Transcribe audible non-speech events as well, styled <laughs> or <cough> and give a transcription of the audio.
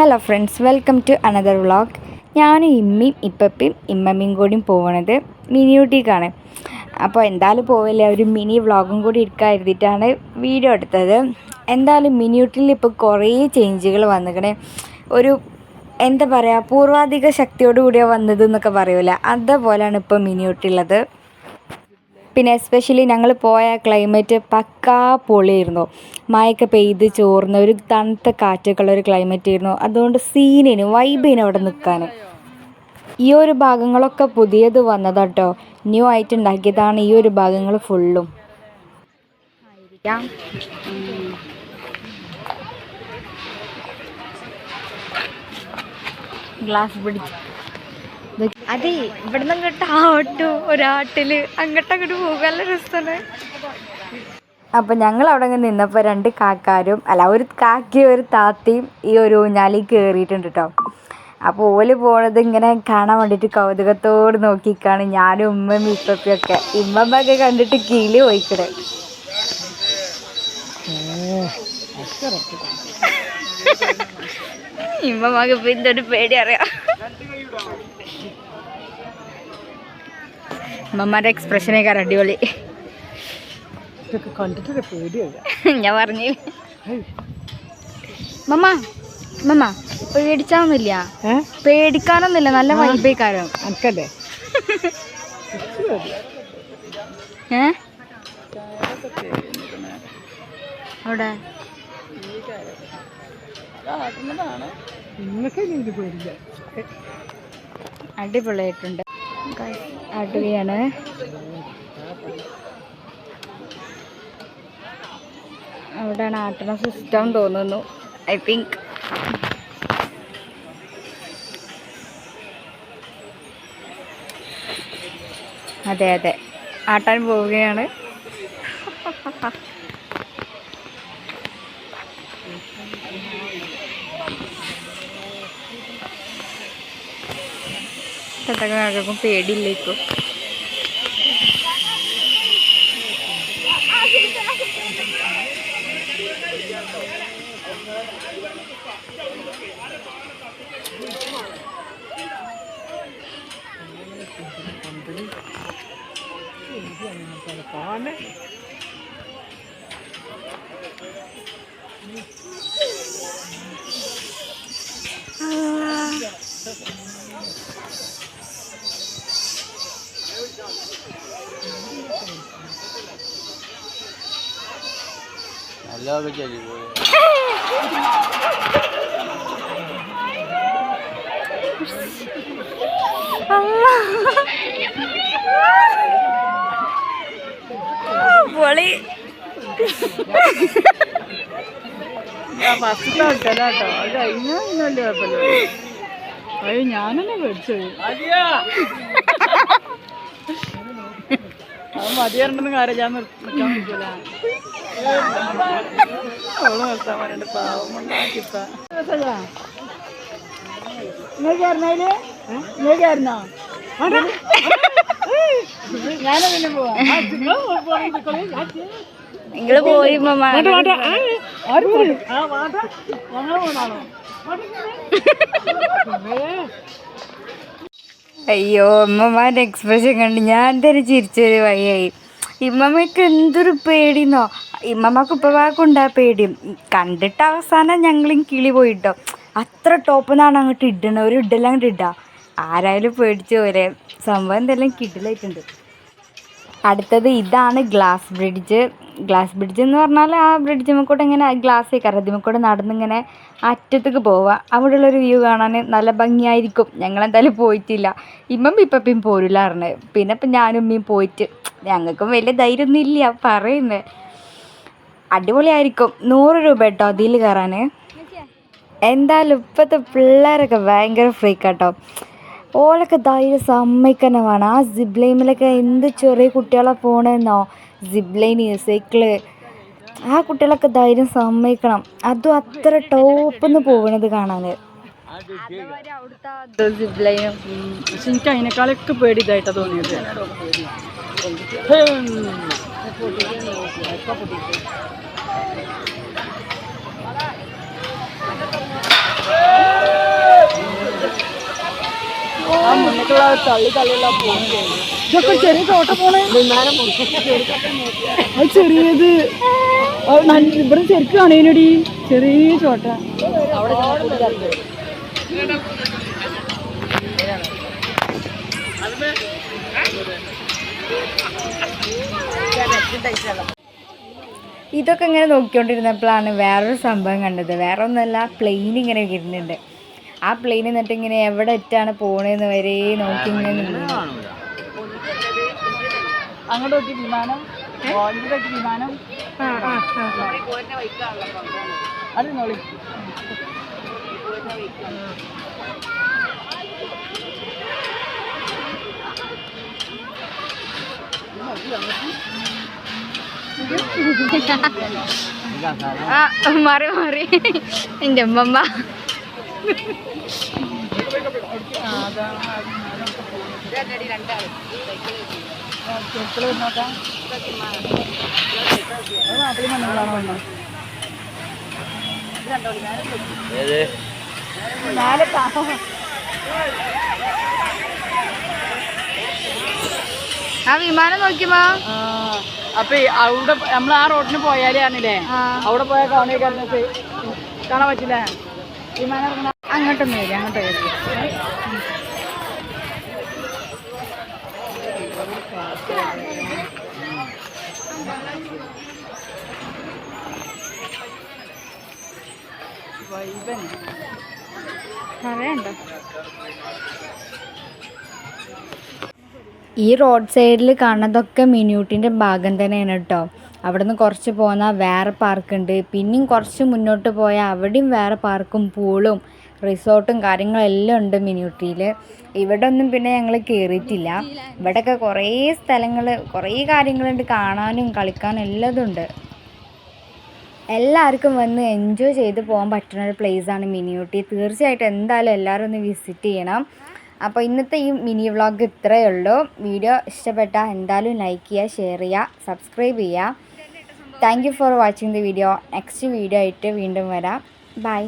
Hello friends welcome to another vlog ഞാനും ഇമ്മയും ഇപ്പപ്പയും ഇമ്മമ്മയും കൂടിയും പോകണത് മിനി ഊട്ടിക്കാണ്. അപ്പോൾ എന്തായാലും പോവില്ല? ഒരു മിനി വ്ളോഗും കൂടി എടുക്കാൻ എഴുതിയിട്ടാണ് വീഡിയോ എടുത്തത്. എന്തായാലും മിനി മിനിയൂട്ടിൽ ഇപ്പോൾ കുറേ ചേഞ്ചുകൾ വന്നിക്കണേ. ഒരു എന്താ പറയുക പൂർവാധിക ശക്തിയോടുകൂടിയാണ് വന്നത് എന്നൊക്കെ പറയൂല. അതേപോലെയാണ് ഇപ്പോൾ മിനിയൂട്ടിയുള്ളത് പിന്നെ എസ്പെഷ്യലി ഞങ്ങൾ പോയ ക്ലൈമറ്റ് പക്കാ പൊളിയായിരുന്നു. മഴയൊക്കെ പെയ്ത് ചോർന്ന ഒരു തണുത്ത കാറ്റൊക്കെ ഒരു ക്ലൈമറ്റ് ആയിരുന്നു. അതുകൊണ്ട് സീനിന് വൈബിന് അവിടെ നിൽക്കാൻ ഈ ഒരു ഭാഗങ്ങളൊക്കെ പുതിയത് വന്നതാട്ടോ ന്യൂ ആയിട്ട് ഉണ്ടാക്കിയതാണ് ഈ ഒരു ഭാഗങ്ങൾ ഫുള്ളും ഗ്ലാസ് പിടിച്ച്. അതെ ഇവിടുന്ന് അങ്ങോട്ട് ആട്ടു ഒരാട്ടിൽ. അങ്ങോട്ട് അങ്ങോട്ട് പോകാനുള്ള രസമാണ് അപ്പം ഞങ്ങൾ അവിടെ അങ്ങ് നിന്നപ്പോൾ രണ്ട് കാക്കാരും അല്ല ഒരു കാക്കയും ഒരു താത്തയും ഈ ഒരു ഊഞ്ഞാലിൽ കയറിയിട്ടുണ്ട് കേട്ടോ അപ്പോൾ ഓൽ പോണത് ഇങ്ങനെ കാണാൻ വേണ്ടിയിട്ട് കൗതുകത്തോട് നോക്കിക്കാണ് ഞാനും ഉമ്മയും ഇപ്പൊക്കെ ഇമ്മമ്മയൊക്കെ കണ്ടിട്ട് കിളി പോയിക്കണേ. ഇമ്മമ്മക്ക് ഇപ്പം എന്തൊരു പേടി അറിയാം? അമ്മമാരുടെ അടിപൊളി. ഇതൊക്കെ കണ്ടിട്ടൊക്കെ പേടിയായി. <laughs> ഞാൻ പറഞ്ഞു. മമ്മ മമ്മ പേടിച്ചാന്നില്ല പേടിക്കാനൊന്നുമില്ല നല്ല വൈബേക്കാരോ. <laughs> ഏ? അവിടെ? അടിപൊളിയായിട്ടുണ്ട്. ആട്ടുകയാണ് അവിടെയാണ് ആട്ടണ സിസ്റ്റം തോന്നുന്നു ഐ തിങ്ക് അതെ അതെ. ആട്ടാൻ പോവുകയാണ്. <laughs> ചേട്ടക്കും പേടിയില്ലേക്കും കാണേ നല്ലതൊക്കെ ചെയ്തു പൊളി. ഫസ്റ്റ് ആൾക്കാരാട്ടോ അത് കഴിഞ്ഞാൽ വലിയ കുഴപ്പമില്ല. അയ്യോ ഞാനല്ലേ പേടിച്ചു പോയി. അത് മതിയാറുണ്ടെന്ന് കാര്യം ഞാൻ നിർ- നിൽക്കാൻ പറ്റൂല അവൾ നിർത്താൻ പറയണ്ട പാവം പോവാം. നിങ്ങൾ പോയി മമ്മ? അയ്യോ അമ്മമാരുടെ എക്സ്പ്രഷൻ കണ്ട് ഞാൻ തന്നെ ചിരിച്ചൊരു വഴിയായി. ഇമ്മമ്മക്ക് എന്തൊരു പേടിന്നോ? ഇമ്മമ്മക്ക് ഉപ്പവാക്കുണ്ടാ പേടി കണ്ടിട്ട് അവസാനം ഞങ്ങളും കിളി പോയിട്ടോ. അത്ര ടോപ്പ് നിന്നാണ് അങ്ങോട്ട് ഇടണ ഒരു ഇടല അങ്ങോട്ട് ഇടാ. ആരായാലും പേടിച്ച് പോലെ സംഭവം എന്തെല്ലാം കിടിലായിട്ടുണ്ട്. അടുത്തത് ഇതാണ് ഗ്ലാസ് ബ്രിഡ്ജ്. ഗ്ലാസ് ബ്രിഡ്ജ് എന്ന് പറഞ്ഞാൽ ആ ബ്രിഡ്ജ് ഇങ്ങനെ ഗ്ലാസ് കൂടെ നടന്നിങ്ങനെ അറ്റത്തേക്ക് പോവുക അവിടെയുള്ളൊരു വ്യൂ കാണാൻ നല്ല ഭംഗിയായിരിക്കും. ഞങ്ങളെന്തായാലും പോയിട്ടില്ല. ഇമ്മം ഇപ്പം പോരില്ല പറഞ്ഞത് പിന്നെ ഇപ്പം ഞാനും ഉമ്മയും പോയിട്ട് ഞങ്ങൾക്കും വലിയ ധൈര്യമൊന്നും ഇല്ല പറയുന്നത് അടിപൊളിയായിരിക്കും. നൂറ് രൂപ കേട്ടോ അതിൽ കയറാൻ എന്തായാലും ഇപ്പോഴത്തെ പിള്ളേരൊക്കെ ഭയങ്കര ഫ്രീക്കാട്ടോ ഓളൊക്കെ ധൈര്യം സമ്മതിക്കന്നെ വേണം ആ സിബ് ലൈനിലൊക്കെ എന്ത് ചെറിയ കുട്ടികളെ പോണെന്നോ? സിബ് ലൈന് സൈക്കിൾ ആ കുട്ടികളൊക്കെ ധൈര്യം സമ്മതിക്കണം. അതും അത്ര ടോപ്പെന്ന് പോകണത് കാണാൻ സിബ് ലൈനും എനിക്ക് അതിനേക്കാളൊക്കെ പൊട്ടിക്കാൻ നോക്കുക ഇപ്പം പൊട്ടിക്കും ആ മുന്നിട്ടുള്ള തള്ളി തള്ളിയുള്ള പോകുന്നത് ഇതൊക്കെ ചെറിയ തോട്ടം പോലെ അത് ചെറിയത് ഇവിടെ ചെരുക്ക് കാണേനടി ചെറിയ ചോട്ട അവിടെ ഇതൊക്കെ ഇങ്ങനെ നോക്കിക്കൊണ്ടിരുന്നപ്പോഴാണ് വേറൊരു സംഭവം കണ്ടത്. വേറെ ഒന്നുമല്ല പ്ലെയിൻ ഇങ്ങനെ വരുന്നുണ്ട്. ആ പ്ലെയിൻ എന്നിട്ട് ഇങ്ങനെ എവിടെ എറ്റാണ് പോണേന്ന് വരെ നോക്കി ഇങ്ങനെ നിന്നു. അങ്ങോട്ട് നോക്കി വിമാനം. വിമാനം. അത് ആ മാറി മാറി. എന്റെ അമ്മമ്മ. കാണാം ആ വിമാനം നോക്കിയമ്മ അപ്പൊ അവിടെ നമ്മൾ ആ റോഡിന് പോയാലേ ആണല്ലേ അവിടെ പോയാൽ കാണുക കാണാൻ പറ്റില്ല. അങ്ങോട്ടൊന്നും വരും അങ്ങോട്ട് വരും വൈബൻ പറയണ്ടോ ഈ റോഡ് സൈഡിൽ കാണുന്നതൊക്കെ മിനിയൂട്ടിന്റെ ഭാഗം തന്നെയാണ് കേട്ടോ. അവിടെ നിന്ന് കുറച്ച് പോന്നാൽ വേറെ പാർക്കുണ്ട്. പിന്നെയും കുറച്ച് മുന്നോട്ട് പോയാൽ അവിടെയും വേറെ പാർക്കും പൂളും റിസോർട്ടും കാര്യങ്ങളെല്ലാം ഉണ്ട് മിനിയൂട്ടിയിൽ. ഇവിടെ ഒന്നും പിന്നെ ഞങ്ങൾ കയറിയിട്ടില്ല ഇവിടെയൊക്കെ കുറേ സ്ഥലങ്ങൾ കുറേ കാര്യങ്ങളുണ്ട് കാണാനും കളിക്കാനും എല്ലതും ഉണ്ട്. എല്ലാവർക്കും വന്ന് എൻജോയ് ചെയ്ത് പോകാൻ പറ്റുന്ന ഒരു പ്ലേസാണ് മിനിയൂട്ടി. തീർച്ചയായിട്ടും എന്തായാലും എല്ലാവരും ഒന്ന് വിസിറ്റ് ചെയ്യണം. അപ്പോൾ ഇന്നത്തെ ഈ മിനി വ്ളോഗ് ഇത്രയേ ഉള്ളൂ. വീഡിയോ ഇഷ്ടപ്പെട്ടാൽ എന്തായാലും ലൈക്ക് ചെയ്യുക ഷെയർ ചെയ്യുക സബ്സ്ക്രൈബ് ചെയ്യുക. Thank you for watching the video next video ആയിട്ട് വീണ്ടും വരാം. ബൈ